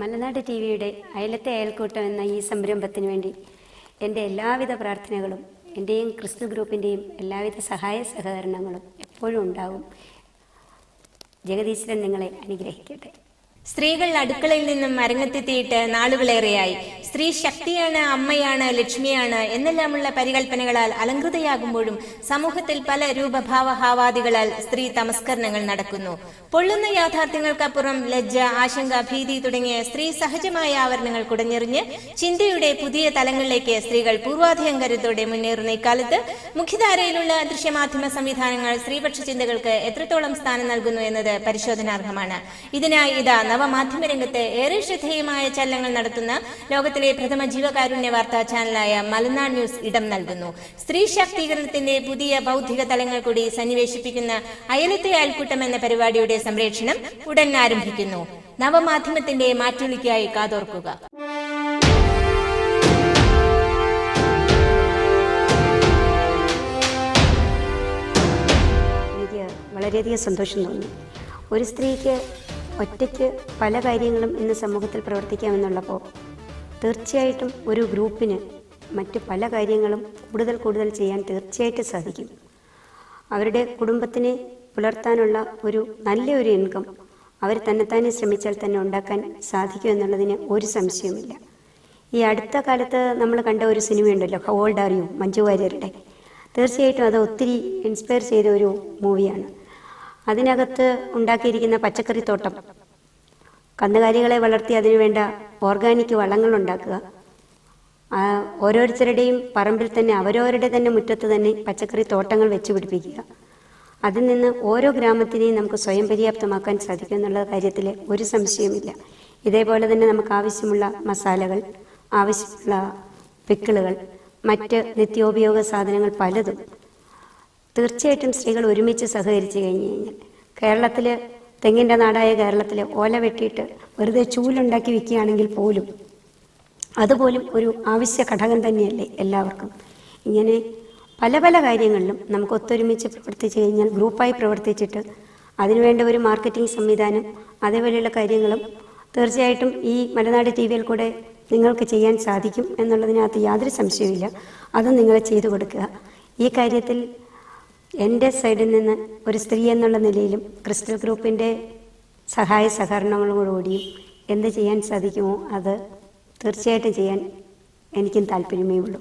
മലനാട് T വിയുടെ അയലത്തെ അയൽക്കൂട്ടം എന്ന ഈ സംരംഭത്തിന് വേണ്ടി എന്റെ എല്ലാവിധ പ്രാർത്ഥനകളും എന്റെയും ക്രിസ്തു ഗ്രൂപ്പിന്റെയും എല്ലാവിധ സഹായ സഹകരണങ്ങളും എപ്പോഴും ഉണ്ടാകും ജഗദീശ്വരൻ നിങ്ങളെ അനുഗ്രഹിക്കട്ടെ. സ്ത്രീകൾ അടുക്കളയിൽ നിന്നും അരങ്ങത്തെത്തിയിട്ട് നാളുകളേറെയായി. സ്ത്രീ ശക്തിയാണ് അമ്മയാണ് ലക്ഷ്മിയാണ് എന്നെല്ലാമുള്ള പരികൽപ്പനകളാൽ അലങ്കൃതയാകുമ്പോഴും സമൂഹത്തിൽ പല രൂപഭാവഹാവാദികളാൽ സ്ത്രീ തമസ്കരണങ്ങൾ നടക്കുന്നു. പൊള്ളുന്ന യാഥാർത്ഥ്യങ്ങൾക്കപ്പുറം ലജ്ജ ആശങ്ക ഭീതി തുടങ്ങിയ സ്ത്രീ സഹജമായ ആവരണങ്ങൾ കുടഞ്ഞെറിഞ്ഞ് ചിന്തയുടെ പുതിയ തലങ്ങളിലേക്ക് സ്ത്രീകൾ പൂർവാധികാരത്തോടെ മുന്നേറുന്ന ഇക്കാലത്ത് മുഖ്യധാരയിലുള്ള ദൃശ്യമാധ്യമ സംവിധാനങ്ങൾ സ്ത്രീപക്ഷ ചിന്തകൾക്ക് എത്രത്തോളം സ്ഥാനം നൽകുന്നു എന്നത് പരിശോധനാർഹമാണ്. ഇതിനായി ഇതാ നവമാധ്യമ രംഗത്ത് ഏറെ ശ്രദ്ധേയമായ ചലനങ്ങൾ നടത്തുന്ന ലോകത്തിലെ പ്രഥമ ജീവകാരുണ്യ വാർത്താ ചാനലായ മലനാട് ന്യൂസ് ഇടം നൽകുന്നു. സ്ത്രീ ശാക്തീകരണത്തിന്റെ പുതിയ ബൗദ്ധിക തലങ്ങൾ കൂടി സന്നിവേശിപ്പിക്കുന്ന അയലത്തെ അയൽക്കൂട്ടം എന്ന പരിപാടിയുടെ സംപ്രേഷണം ഉടൻ ആരംഭിക്കുന്നു. നവമാധ്യമത്തിന്റെ മാറ്റൊലിക്കായി കാതോർക്കുക. വളരെയധികം സന്തോഷം തോന്നി. ഒരു സ്ത്രീക്ക് ഒറ്റയ്ക്ക് പല കാര്യങ്ങളും ഇന്ന് സമൂഹത്തിൽ പ്രവർത്തിക്കാമെന്നുള്ളപ്പോൾ തീർച്ചയായിട്ടും ഒരു ഗ്രൂപ്പിന് മറ്റ് പല കാര്യങ്ങളും കൂടുതൽ കൂടുതൽ ചെയ്യാൻ തീർച്ചയായിട്ടും സാധിക്കും. അവരുടെ കുടുംബത്തിനെ പുലർത്താനുള്ള ഒരു നല്ലൊരു ഇൻകം അവർ തന്നെത്താനെ ശ്രമിച്ചാൽ തന്നെ ഉണ്ടാക്കാൻ സാധിക്കും എന്നുള്ളതിന് ഒരു സംശയവുമില്ല. ഈ അടുത്ത കാലത്ത് നമ്മൾ കണ്ട ഒരു സിനിമയുണ്ടല്ലോ how old are you Manju വാര്യരുടെ. തീർച്ചയായിട്ടും അത് ഒത്തിരി ഇൻസ്പയർ ചെയ്ത ഒരു മൂവിയാണ് അതിനകത്ത് ഉണ്ടാക്കിയിരിക്കുന്ന പച്ചക്കറിത്തോട്ടം കന്നുകാലികളെ വളർത്തി അതിനുവേണ്ട ഓർഗാനിക് വളങ്ങൾ ഉണ്ടാക്കുക. ഓരോരുത്തരുടെയും പറമ്പിൽ തന്നെ അവരവരുടെ തന്നെ മുറ്റത്ത് തന്നെ പച്ചക്കറി തോട്ടങ്ങൾ വെച്ച് പിടിപ്പിക്കുക. അതിൽ നിന്ന് ഓരോ ഗ്രാമത്തിനെയും നമുക്ക് സ്വയം പര്യാപ്തമാക്കാൻ സാധിക്കും എന്നുള്ള കാര്യത്തിൽ ഒരു സംശയമില്ല ഇതേപോലെ തന്നെ നമുക്ക് ആവശ്യമുള്ള മസാലകൾ ആവശ്യമുള്ള പിക്കിളുകൾ മറ്റ് നിത്യോപയോഗ സാധനങ്ങൾ പലതും തീർച്ചയായിട്ടും സ്ത്രീകൾ ഒരുമിച്ച് സഹകരിച്ചു കഴിഞ്ഞു കഴിഞ്ഞാൽ കേരളത്തിൽ തെങ്ങിന്റെ നാടായ കേരളത്തിൽ ഓല വെട്ടിയിട്ട് വെറുതെ ചൂലുണ്ടാക്കി വിൽക്കുകയാണെങ്കിൽ പോലും അതുപോലും ഒരു ആവശ്യ ഘടകം തന്നെയല്ലേ എല്ലാവർക്കും. ഇങ്ങനെ പല പല കാര്യങ്ങളിലും നമുക്ക് ഒത്തൊരുമിച്ച് പ്രവർത്തിച്ചു കഴിഞ്ഞാൽ ഗ്രൂപ്പായി പ്രവർത്തിച്ചിട്ട് അതിനുവേണ്ട ഒരു മാർക്കറ്റിംഗ് സംവിധാനം അതേപോലെയുള്ള കാര്യങ്ങളും തീർച്ചയായിട്ടും ഈ മലനാട് ടി വിയിൽ കൂടെ നിങ്ങൾക്ക് ചെയ്യാൻ സാധിക്കും എന്നുള്ളതിനകത്ത് യാതൊരു സംശയവുമില്ല. അത് നിങ്ങൾ ചെയ്തു കൊടുക്കുക. ഈ കാര്യത്തിൽ എന്റെ സൈഡിൽ നിന്ന് ഒരു സ്ത്രീ എന്നുള്ള നിലയിലും ക്രിസ്റ്റൽ ഗ്രൂപ്പിന്റെ സഹായ സഹകരണങ്ങളോടുകൂടിയും എന്ത് ചെയ്യാൻ സാധിക്കുമോ അത് തീർച്ചയായിട്ടും ചെയ്യാൻ എനിക്കും താല്പര്യമേ ഉള്ളൂ.